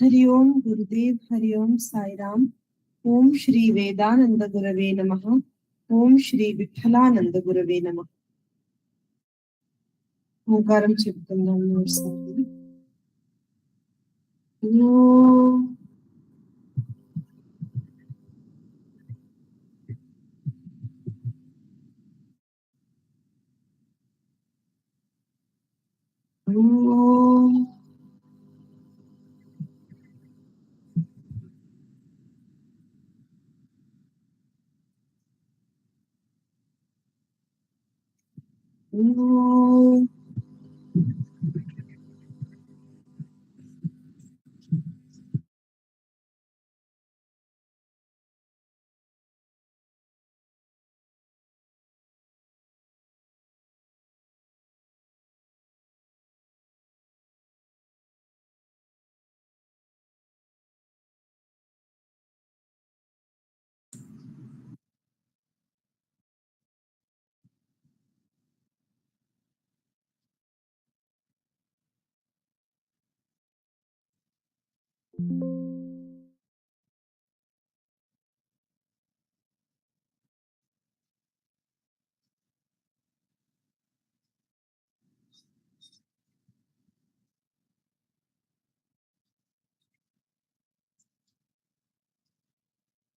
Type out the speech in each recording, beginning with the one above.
हरि ओम गुरुदेव हरि ओम साई राम ఓం శ్రీ వేదానంద గురవే నమ ఓం శ్రీ విఠలానంద గురవే నమ ఓంకారం చెప్తున్నాం మూడుసార్లు ఓం ఓం ఓం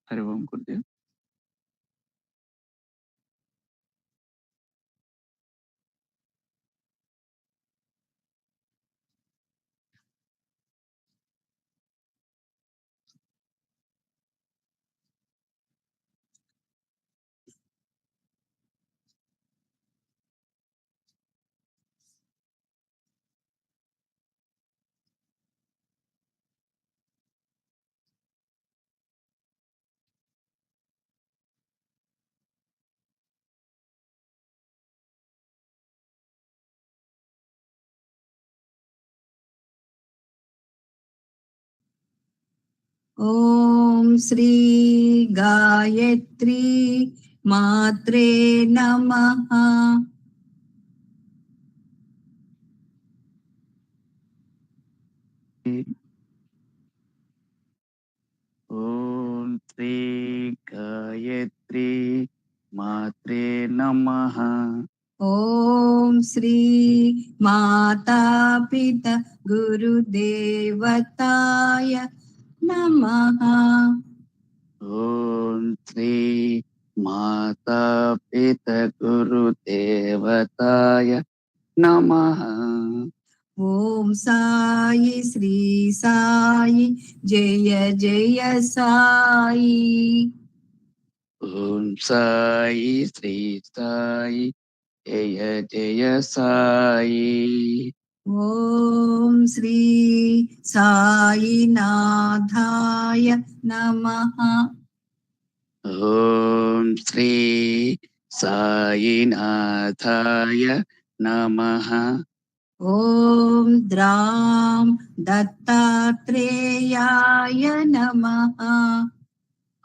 హరి ఓం శ్రీ గాయత్రి మాత్రే నమ. ఓం శ్రీ గాయత్రి మాత్రే నమ. ఓం శ్రీ మాతా పిత గురుదేవతాయ नमः। ओम श्री माता पितगुरुदेवताय नमः। ओम साई श्री साई जय जय साई। ओम साई श्री साई जय जय साई। ॐ श्री साईनाथाय नमः। ॐ श्री साईनाथाय नमः। ॐ द्रां दत्तात्रेयाय नमः।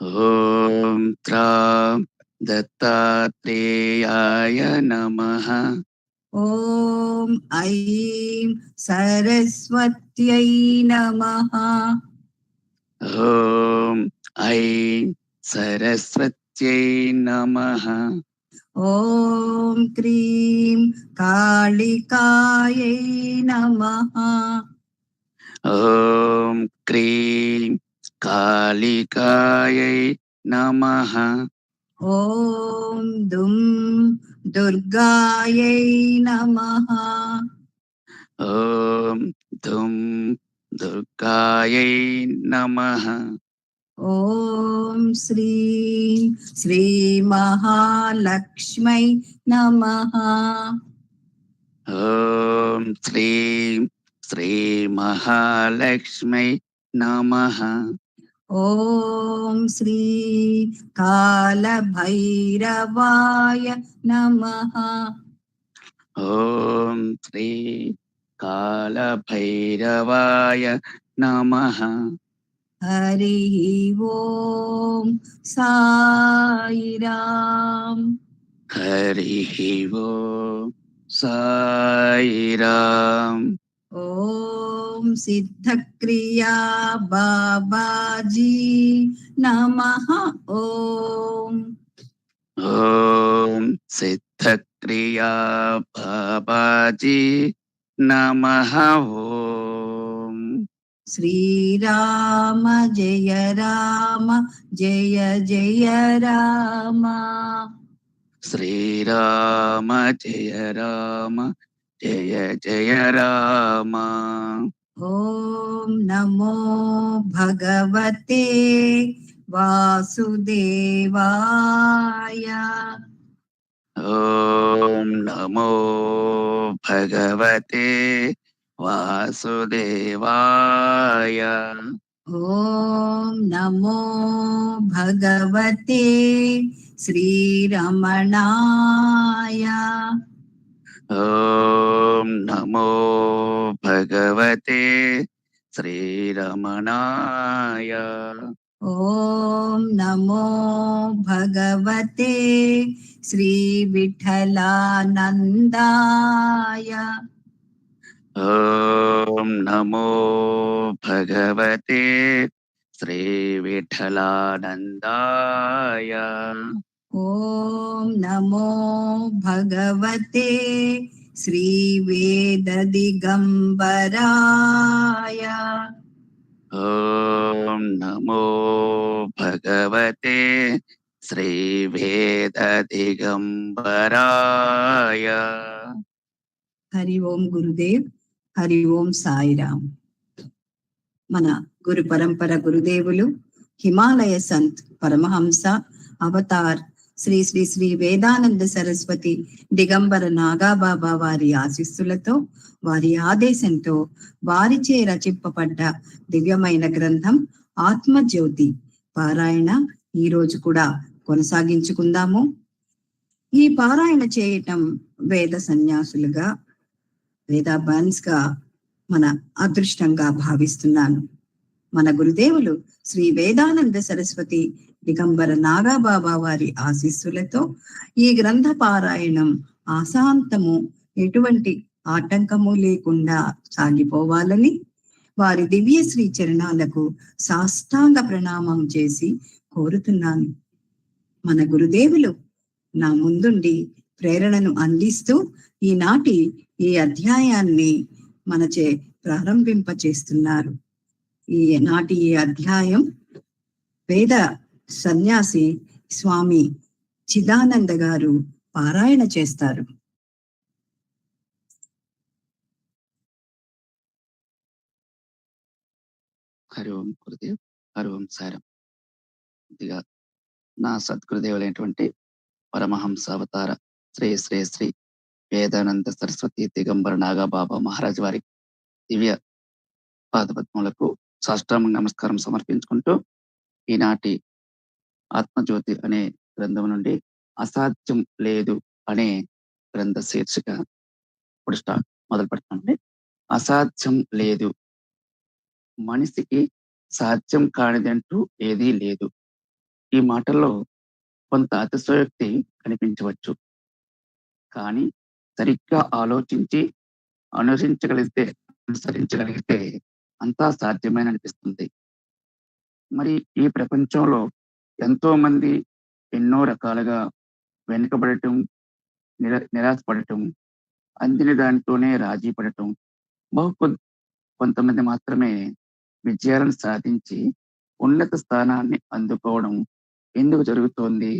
ॐ द्रां दत्तात्रेयाय नमः। ఓం ఐం సరస్వత్యై నమ ఓం ఐం సరస్వత్యై నమ ఓం క్రీం కాళికాయై నమ ఓం క్రీం కాళికాయై నమ ఓం దుం దుర్గాయై నమ. ఓం ధూం దుర్గాయై నమ. ఓం శ్రీ శ్రీ మహాలక్ష్మై నమ. ఓం శ్రీ శ్రీ మహాలక్ష్మై నమ. ॐ श्री कालभैरवाय नमः ॐ श्री कालभैरवाय नमः हरिः ॐ साईराम हरिः ॐ साईराम ओम सिद्ध क्रिया बाबा जी नमः ओम ओम सिद्ध क्रिया बाबा जी नमः ओम श्री राम जय राम जय जय राम। श्री राम जय राम నమో భగవతే వాసుదేవాయ ఓం నమో భగవతే వాసుదేవాయ ఓం నమో భగవతే శ్రీరమణాయ ఓం నమో భగవతే శ్రీరమణాయ ఓం నమో భగవతే శ్రీ విఠలానందాయ ఓం నమో భగవతే శ్రీ విఠలానందాయ ఓం నమో భగవతే శ్రీ వేద దిగంబరాయ. ఓం నమో భగవతే శ్రీ వేద దిగంబరాయ. హరి ఓం గురుదేవ్ హరి ఓం సాయిరామ్. మన గురు పరంపర గురుదేవులు హిమాలయ సంత్ పరమహంస అవతార్ శ్రీ శ్రీ శ్రీ వేదానంద సరస్వతి దిగంబర నాగాబాబా వారి ఆశీస్సులతో వారి ఆదేశంతో వారిచే రచింపబడ్డ దివ్యమైన గ్రంథం ఆత్మజ్యోతి. పారాయణ ఈ రోజు కూడా కొనసాగించుకుందాము. ఈ పారాయణ చేయటం వేద సన్యాసులుగా వేద బన్స్గా మన అదృష్టంగా భావిస్తున్నాను. మన గురుదేవులు శ్రీ వేదానంద సరస్వతి దిగంబర నాగాబాబా వారి ఆశీస్సులతో ఈ గ్రంథ పారాయణం ఆశాంతము ఎటువంటి ఆటంకము లేకుండా సాగిపోవాలని వారి దివ్య శ్రీ చరణాలకు సాష్టాంగ ప్రణామం చేసి కోరుతున్నాను. మన గురుదేవులు నా ముందుండి ప్రేరణను అందిస్తూ ఈనాటి ఈ అధ్యాయాన్ని మనచే ప్రారంభింప చేస్తున్నారు ఈ నాటి ఈ అధ్యాయం వేద సన్యాసి స్వామి చిదానంద గారు పారాయణ చేస్తారు. హరి ఓం గురుదేవ్ హరి ఓం సారం ఇదిగా నా సద్గురుదేవులైనటువంటి పరమహంస అవతార శ్రీ శ్రీ శ్రీ వేదానంద సరస్వతి దిగంబర నాగాబాబా మహారాజ్ వారి దివ్య పాదపద్మములకు సాష్టాంగ నమస్కారం సమర్పించుకుంటూ ఈనాటి ఆత్మజ్యోతి అనే గ్రంథం నుండి అసాధ్యం లేదు అనే గ్రంథ శీర్షిక ఇప్పుడు స్టార్ట్ మొదలు పెడతామండి అసాధ్యం లేదు. మనిషికి సాధ్యం కానిదంటూ ఏదీ లేదు. ఈ మాటల్లో కొంత అతిశయోక్తి కనిపించవచ్చు. కానీ సరిగ్గా ఆలోచించి అనుసరించగలిగితే అనుసరించగలిగితే అంతా సాధ్యమైన అనిపిస్తుంది మరి ఈ ప్రపంచంలో ఎంతో మంది ఎన్నో రకాలుగా వెనుకబడటం నిర నిరాశపడటం అందిన దానితోనే రాజీ పడటం. బహు కొంతమంది మాత్రమే విజయాలను సాధించి ఉన్నత స్థానాన్ని అందుకోవడం ఎందుకు జరుగుతోంది?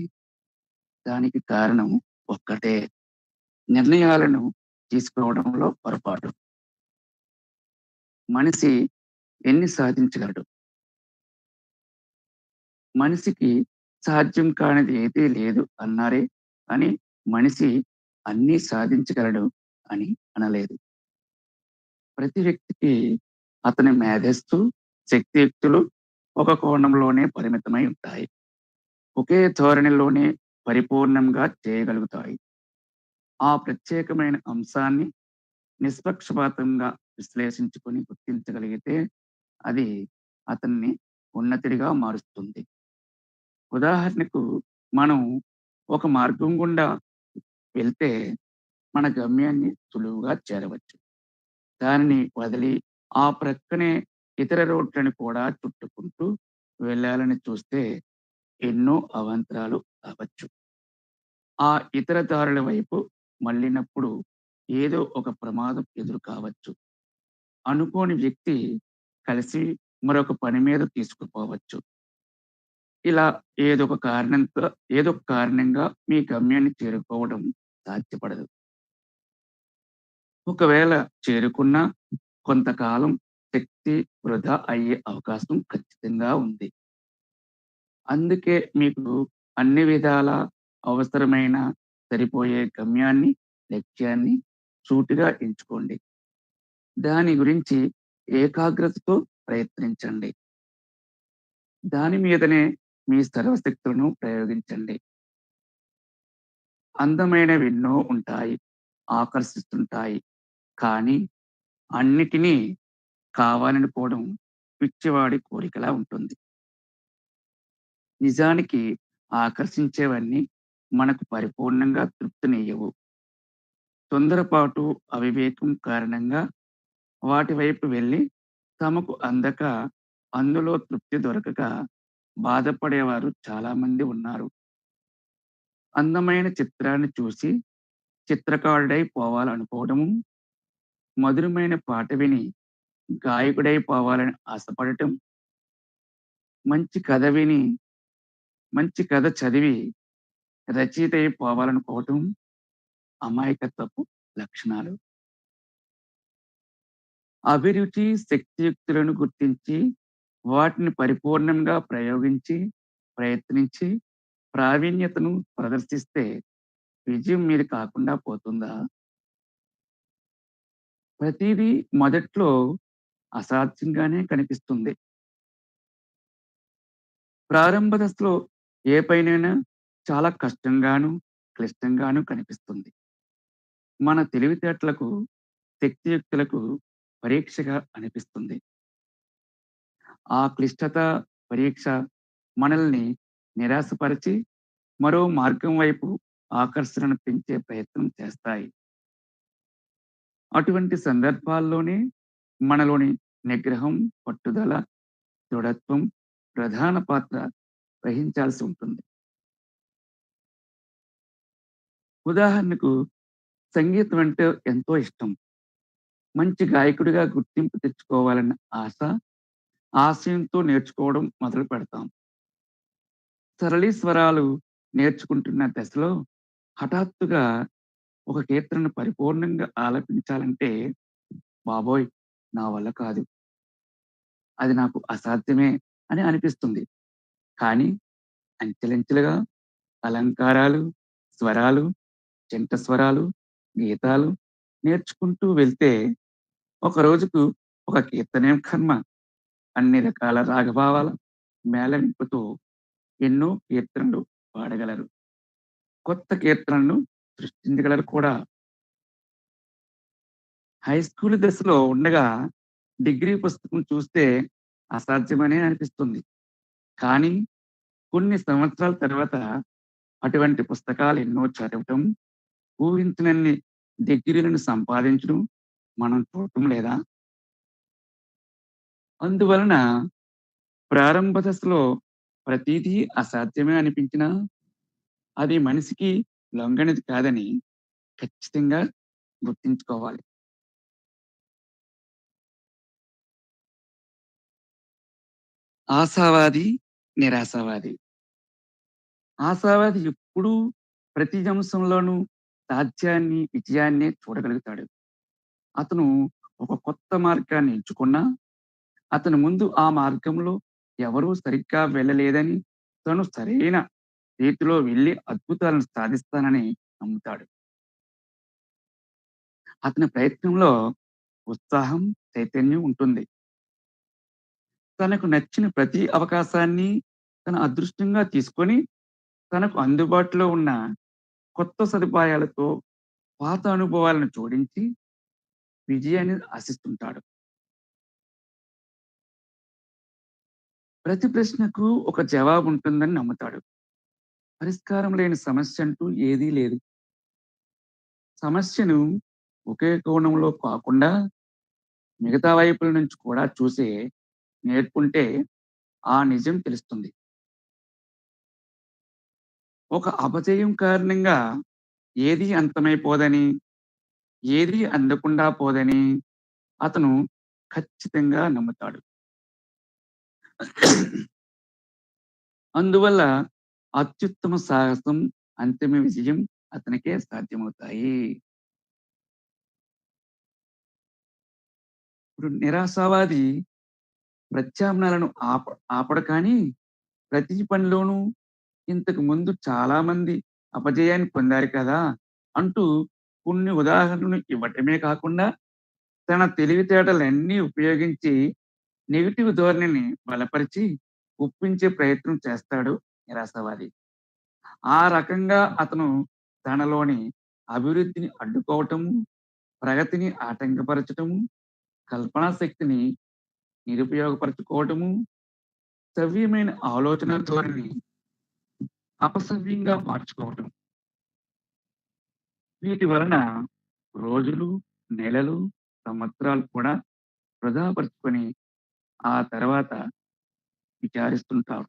దానికి కారణం ఒక్కటే నిర్ణయాలను తీసుకోవడంలో పొరపాటు. మనిషి ఎన్ని సాధించగలడు? మనిషికి సాధ్యం కానిది ఏదీ లేదు అన్నారే అని మనిషి అన్నీ సాధించగలడు అని అనలేదు. ప్రతి వ్యక్తికి అతని మేధస్సు శక్తియుక్తులు ఒక కోణంలోనే పరిమితమై ఉంటాయి. ఒకే ధోరణిలోనే పరిపూర్ణంగా చేయగలుగుతాయి. ఆ ప్రత్యేకమైన అంశాన్ని నిష్పక్షపాతంగా విశ్లేషించుకొని గుర్తించగలిగితే అది అతన్ని ఉన్నతిడిగా మారుస్తుంది. ఉదాహరణకు మనం ఒక మార్గం గుండా వెళ్తే మన గమ్యాన్ని సులువుగా చేరవచ్చు దానిని వదిలి ఆ ప్రక్కనే ఇతర రోడ్లను కూడా చుట్టుకుంటూ వెళ్ళాలని చూస్తే ఎన్నో అవాంతరాలు అవ్వచ్చు. ఆ ఇతర దారుల వైపు మళ్ళినప్పుడు ఏదో ఒక ప్రమాదం ఎదురు కావచ్చు. అనుకోని వ్యక్తి కలిసి మరొక పని మీద తీసుకుపోవచ్చు. ఇలా ఏదో ఒక కారణంతో ఏదో ఒక కారణంగా మీ గమ్యాన్ని చేరుకోవడం సాధ్యపడదు. ఒకవేళ చేరుకున్నా కొంతకాలం శక్తి వృధా అయ్యే అవకాశం ఖచ్చితంగా ఉంది. అందుకే మీకు అన్ని విధాలా అవసరమైన సరిపోయే గమ్యాన్ని, లక్ష్యాన్ని సూటిగా ఎంచుకోండి. దాని గురించి ఏకాగ్రతతో ప్రయత్నించండి. దాని మీదనే మీ సర్వశక్తులను ప్రయోగించండి. అందమైనవి ఎన్నో ఉంటాయి. ఆకర్షిస్తుంటాయి. కానీ అన్నిటినీ కావాలనుకోవడం పిచ్చివాడి కోరికలా ఉంటుంది. నిజానికి ఆకర్షించేవన్నీ మనకు పరిపూర్ణంగా తృప్తినియ్యవు. తొందరపాటు, అవివేకం కారణంగా వాటి వైపు వెళ్ళి తమకు అందక, అందులో తృప్తి దొరకక బాధపడేవారు చాలామంది ఉన్నారు. అందమైన చిత్రాన్ని చూసి చిత్రకారుడై పోవాలనుకోవడము, మధురమైన పాట విని గాయకుడై పోవాలని ఆశపడటం, మంచి కథ విని మంచి కథ చదివి రచయిత పోవాలనుకోవటం అమాయకత్వపు లక్షణాలు. అభిరుచి, శక్తియుక్తులను గుర్తించి వాటిని పరిపూర్ణంగా ప్రయోగించి, ప్రయత్నించి ప్రావీణ్యతను ప్రదర్శిస్తే విజయం మీది కాకుండా పోతుందా? ప్రతీదీ మొదట్లో అసాధ్యంగానే కనిపిస్తుంది. ప్రారంభ దశలో ఏ పనైనా చాలా కష్టంగాను, క్లిష్టంగాను కనిపిస్తుంది. మన తెలివితేటలకు, శక్తియుక్తులకు పరీక్షగా అనిపిస్తుంది. ఆ క్లిష్టత, పరీక్ష మనల్ని నిరాశపరిచి మరో మార్గం వైపు ఆకర్షణను పెంచే ప్రయత్నం చేస్తాయి. అటువంటి సందర్భాల్లోనే మనలోని నిగ్రహం, పట్టుదల, దృఢత్వం ప్రధాన పాత్ర వహించాల్సి ఉంటుంది. ఉదాహరణకు సంగీతం అంటే ఎంతో ఇష్టం. మంచి గాయకుడిగా గుర్తింపు తెచ్చుకోవాలన్న ఆశ, ఆశయంతో నేర్చుకోవడం మొదలు పెడతాం. సరళి స్వరాలు నేర్చుకుంటున్న దశలో హఠాత్తుగా ఒక కీర్తనను పరిపూర్ణంగా ఆలపించాలంటే బాబోయ్! నా వల్ల కాదు. అది నాకు అసాధ్యమే అని అనిపిస్తుంది. కానీ అంచెలంచెలుగా అలంకారాలు, స్వరాలు, జంట స్వరాలు, గీతాలు నేర్చుకుంటూ వెళ్తే ఒక రోజుకు ఒక కీర్తనేం కర్మ అన్ని రకాల రాగభావాల మేళవింపుతో ఎన్నో కీర్తనలు పాడగలరు. కొత్త కీర్తనలను సృష్టించగలరు కూడా. హై స్కూల్ దశలో ఉండగా డిగ్రీ పుస్తకం చూస్తే అసాధ్యమనే అనిపిస్తుంది. కానీ కొన్ని సంవత్సరాల తర్వాత అటువంటి పుస్తకాలు ఎన్నో చదవటం, ఊహించినన్ని డిగ్రీలను సంపాదించడం మనం చూడటం లేదా? అందువలన ప్రారంభ దశలో ప్రతీదీ అసాధ్యమే అనిపించినా అది మనిషికి లొంగనిది కాదని ఖచ్చితంగా గుర్తుంచుకోవాలి. ఆశావాది, నిరాశావాది. ఆశావాది ఎప్పుడూ ప్రతి అంశంలోనూ సాధ్యాన్ని, విజయాన్నే చూడగలుగుతాడు. అతను ఒక కొత్త మార్గాన్ని ఎంచుకున్నా, అతని ముందు ఆ మార్గంలో ఎవరూ సరిగ్గా వెళ్ళలేదని, తను సరైన రీతిలో వెళ్ళి అద్భుతాలను సాధిస్తానని నమ్ముతాడు. అతని ప్రయత్నంలో ఉత్సాహం, చైతన్యం ఉంటుంది. తనకు నచ్చిన ప్రతి అవకాశాన్ని తన అదృష్టంగా తీసుకొని, తనకు అందుబాటులో ఉన్న కొత్త సదుపాయాలతో పాత అనుభవాలను జోడించి విజయాన్ని ఆశిస్తుంటాడు. ప్రతి ప్రశ్నకు ఒక జవాబు ఉంటుందని నమ్ముతాడు. పరిష్కారం లేని సమస్య అంటూ ఏదీ లేదు. సమస్యను ఒకే కోణంలో కాకుండా మిగతా వైపుల నుంచి కూడా చూసే నేర్పుంటే ఆ నిజం తెలుస్తుంది ఒక అపజయం కారణంగా ఏది అంతమైపోదని ఏది అందకుండా పోదని అతను ఖచ్చితంగా నమ్ముతాడు అందువల్ల అత్యుత్తమ సాహసం అంతిమ విజయం అతనికే సాధ్యమవుతాయి. ఇప్పుడు నిరాశావాది ప్రత్యామ్నాలను ఆప ఆపడు కానీ ప్రతి పనిలోనూ ఇంతకు ముందు చాలా మంది అపజయాన్ని పొందారు కదా అంటూ కొన్ని ఉదాహరణలు ఇవ్వటమే కాకుండా తన తెలివితేటలన్నీ ఉపయోగించి నెగిటివ్ ధోరణిని బలపరిచి ఒప్పించే ప్రయత్నం చేస్తాడు నిరాశవాది. ఆ రకంగా అతను తనలోని అభివృద్ధిని అడ్డుకోవటము ప్రగతిని ఆటంకపరచటము కల్పనా శక్తిని నిరుపయోగపరచుకోవటము సవ్యమైన ఆలోచన ధోరణి అపసవ్యంగా మార్చుకోవటం. వీటి వలన రోజులు నెలలు సంవత్సరాలు కూడా వృధాపరుచుకొని ఆ తర్వాత విచారిస్తుంటారు.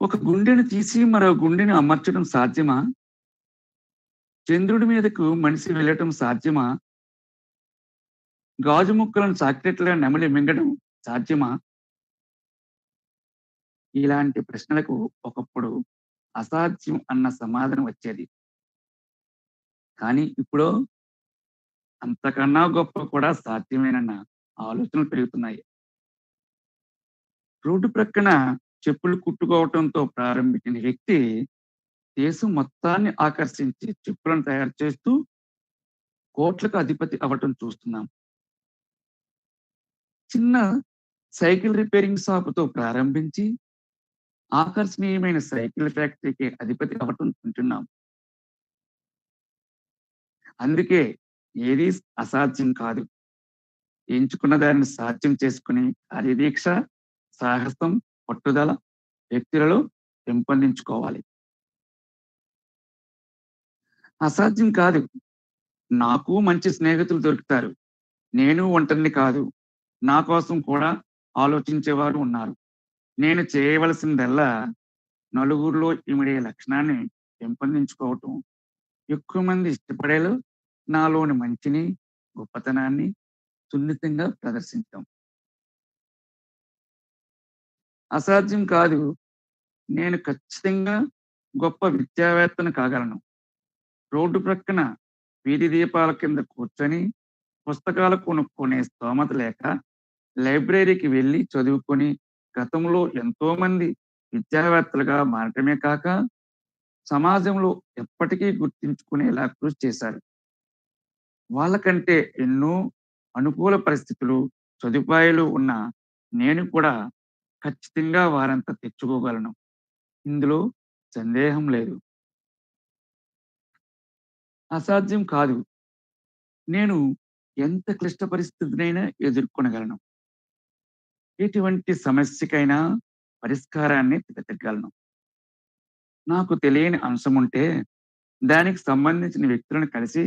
ఒక గుండెను తీసి మరో గుండెను అమర్చడం సాధ్యమా? చంద్రుడి మీదకు మనిషి వెళ్ళటం సాధ్యమా? గాజు ముక్కలను చాక్లెట్లుగా నెమలి మింగడం సాధ్యమా? ఇలాంటి ప్రశ్నలకు ఒకప్పుడు అసాధ్యం అన్న సమాధానం వచ్చేది. కానీ ఇప్పుడు అంతకన్నా గొప్ప కూడా సాధ్యమేనన్న ఆలోచనలు పెరుగుతున్నాయి. రోడ్డు ప్రక్కన చెప్పులు కుట్టుకోవటంతో ప్రారంభించిన వ్యక్తి దేశం మొత్తాన్ని ఆకర్షించి చెప్పులను తయారు చేస్తూ కోట్లకు అధిపతి అవ్వటం చూస్తున్నాం. చిన్న సైకిల్ రిపేరింగ్ షాపుతో ప్రారంభించి ఆకర్షణీయమైన సైకిల్ ఫ్యాక్టరీకి అధిపతి అవ్వటం వింటున్నాం. అందుకే ఏది అసాధ్యం కాదు. ఎంచుకున్న దానిని సాధ్యం చేసుకుని కార్యదీక్ష సాహసం పట్టుదల వ్యక్తులలో పెంపొందించుకోవాలి. అసాధ్యం కాదు. నాకు మంచి స్నేహితులు దొరుకుతారు. నేను ఒంటరిని కాదు. నా కోసం కూడా ఆలోచించేవారు ఉన్నారు. నేను చేయవలసిందల్లా నలుగురిలో ఇమిడే లక్షణాన్ని పెంపొందించుకోవటం. ఎక్కువ మంది ఇష్టపడేలో నాలోని మంచిని గొప్పతనాన్ని సున్నితంగా ప్రదర్శించాం అసాధ్యం కాదు. నేను ఖచ్చితంగా గొప్ప విద్యావేత్తను కాగలను. రోడ్డు ప్రక్కన వీధి దీపాల కింద కూర్చొని పుస్తకాలు కొనుక్కునే స్తోమత లేక లైబ్రరీకి వెళ్ళి చదువుకొని గతంలో ఎంతో మంది విద్యావేత్తలుగా మారటమే కాక సమాజంలో ఎప్పటికీ గుర్తించుకునేలా కృషి చేశారు. వాళ్ళకంటే ఎన్నో అనుకూల పరిస్థితులు సదుపాయాలు ఉన్న నేను కూడా ఖచ్చితంగా వారంత తెచ్చుకోగలను. ఇందులో సందేహం లేదు. అసాధ్యం కాదు. నేను ఎంత క్లిష్ట పరిస్థితినైనా ఎదుర్కొనగలను. ఎటువంటి సమస్యకైనా పరిష్కారాన్ని వెతకగలను. నాకు తెలియని అంశం ఉంటే దానికి సంబంధించిన వ్యక్తులను కలిసి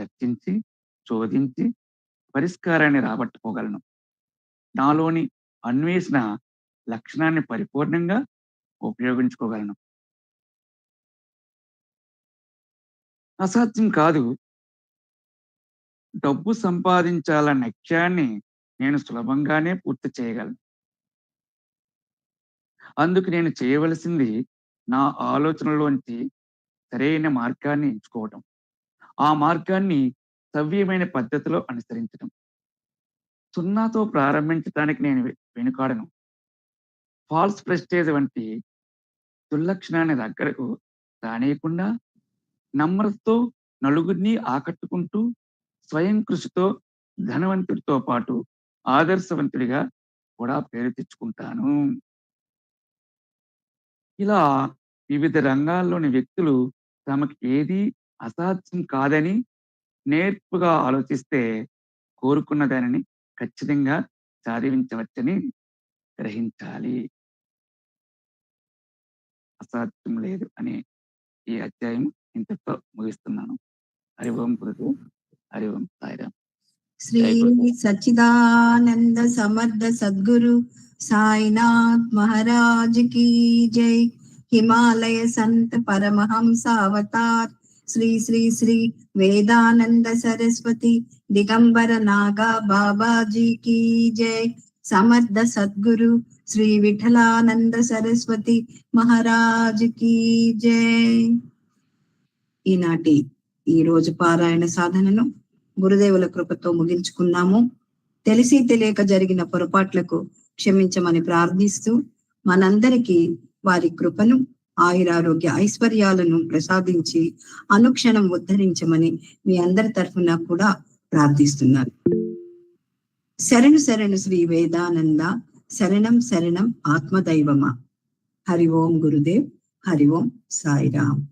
చర్చించి శోధించి పరిష్కారాన్ని రాబట్టుకోగలను. నాలోని అన్వేషణ లక్షణాన్ని పరిపూర్ణంగా ఉపయోగించుకోగలను. అసాధ్యం కాదు. డబ్బు సంపాదించాలన్న లక్ష్యాన్ని నేను సులభంగానే పూర్తి చేయగలను. అందుకు నేను చేయవలసింది నా ఆలోచనలోంచి సరైన మార్గాన్ని ఎంచుకోవటం. ఆ మార్గాన్ని సవ్యమైన పద్ధతిలో అనుసరించడం సున్నాతో ప్రారంభించడానికి నేను వెనుకాడను. ఫాల్స్ ప్రెస్టేజ్ వంటి దుర్లక్షణాన్ని దగ్గరకు రానియకుండా నమ్రతతో నలుగురిని ఆకట్టుకుంటూ స్వయం కృషితో ధనవంతుడితో పాటు ఆదర్శవంతుడిగా కూడా పేరు తెచ్చుకుంటాను. ఇలా వివిధ రంగాల్లోని వ్యక్తులు తమకు ఏది అసాధ్యం కాదని నేర్పుగా ఆలోచిస్తే కోరుకున్న దానిని ఖచ్చితంగా సాధించవచ్చని గ్రహించాలి. అసాధ్యం లేదు అనే ఈ అధ్యాయం ఇంతతో ముగిస్తున్నాను. హరి ఓం గురు హరి ఓం సాయిరామ్. శ్రీ సచిదానంద సమర్థ సద్గురు సాయినాథ్ మహారాజ్ కీ జై. హిమాలయ సంత పరమహంస అవతార్ శ్రీ శ్రీ శ్రీ వేదానంద సరస్వతి దిగంబర నాగా బాబాజీ కీ జై. సమర్థ సద్గురు శ్రీ విఠలానంద సరస్వతి మహారాజ్ కీ జై. ఈనాటి ఈ రోజు పారాయణ సాధనను గురుదేవుల కృపతో ముగించుకున్నాము తెలిసి తెలియక జరిగిన పొరపాట్లకు క్షమించమని ప్రార్థిస్తూ మనందరికీ వారి కృపను ఆయురారోగ్య ఐశ్వర్యాలను ప్రసాదించి అనుక్షణం ఉద్ధరించమని మీ అందరి తరఫున కూడా ప్రార్థిస్తున్నాను. శరణు శరణు శ్రీ వేదానంద శరణం శరణం ఆత్మదైవమా. హరి ఓం గురుదేవ్ హరి ఓం సాయిరామ్.